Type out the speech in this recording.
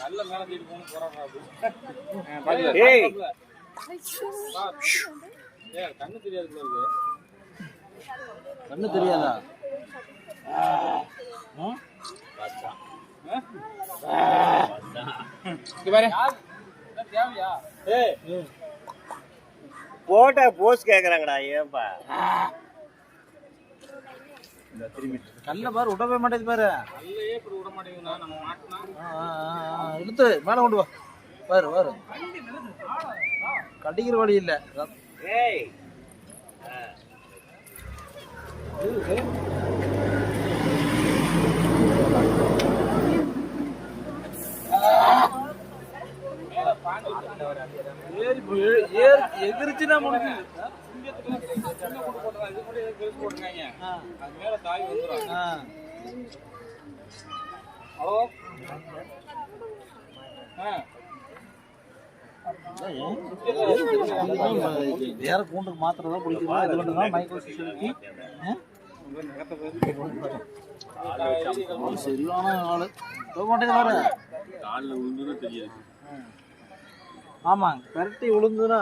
நல்ல மேல போகணும் போறாங்க கண்ணு தெரியாது? கண்ணு தெரியாதா பாரு. போட்ட போஸ் கேக்குறாங்கடா ஏன்பா? கல்ல பாரு விடவே மாட்டேது பாரு. நல்லையே இப்படி விட மாட்டேங்குதுண்ணா நம்ம மாட்டினா. ஆ, ஆ, ஆ, இழுத்து மேல கொண்டு வா. பாரு பாரு. கடிக்கிற வழி இல்ல. ஏய். தாய் வந்துடும் ஹலோ வேற கூண்டுக்கு மாத்திரம் தான் பிடிக்குமா இது பண்ணுறதா மைக்ரோ சிஸ்டருக்கு சரியான ஆளு போக மாட்டேங்குது வேற காலில் விழுந்துன்னு தெரியாது ஆமா கரட்டி விழுந்துன்னா